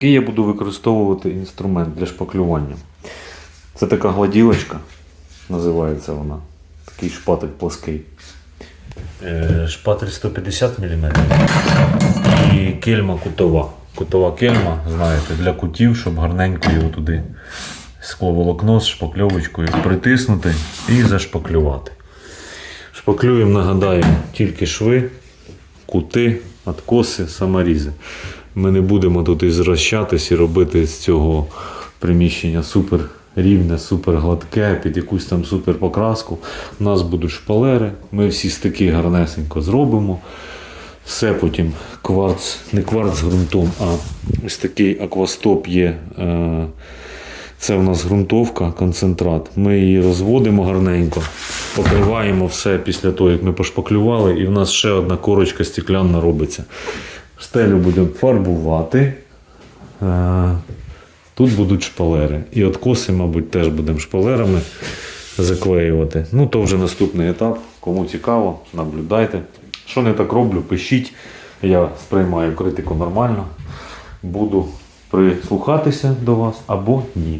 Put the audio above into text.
Який я буду використовувати інструмент для шпаклювання. Це така гладілочка, називається вона. Такий шпатель плоский. Е, Шпатель 150 мм і кельма кутова. Кутова кельма, знаєте, для кутів, щоб гарненько його туди скловолокно з шпакльовочкою притиснути і зашпаклювати. Шпаклюємо, нагадаю, тільки шви, кути, откоси, саморізи. Ми не будемо тут і зрощатись і робити з цього приміщення супер рівне, супер гладке, під якусь там супер покраску. У нас будуть шпалери, ми всі стики гарнесенько зробимо. Все потім кварц, не кварц з ґрунтом, а ось такий аквастоп є. е, Це у нас ґрунтовка, концентрат. Ми її розводимо гарненько, покриваємо все після того, як ми пошпаклювали, і в нас ще одна корочка стеклянна робиться. Стелю будемо фарбувати. Е, Тут будуть шпалери. І откоси, мабуть, теж будемо шпалерами заклеювати. Ну, то вже наступний етап. Кому цікаво, наблюдайте. Що не так роблю, пишіть. Я сприймаю критику нормально. Буду прислухатися до вас або ні.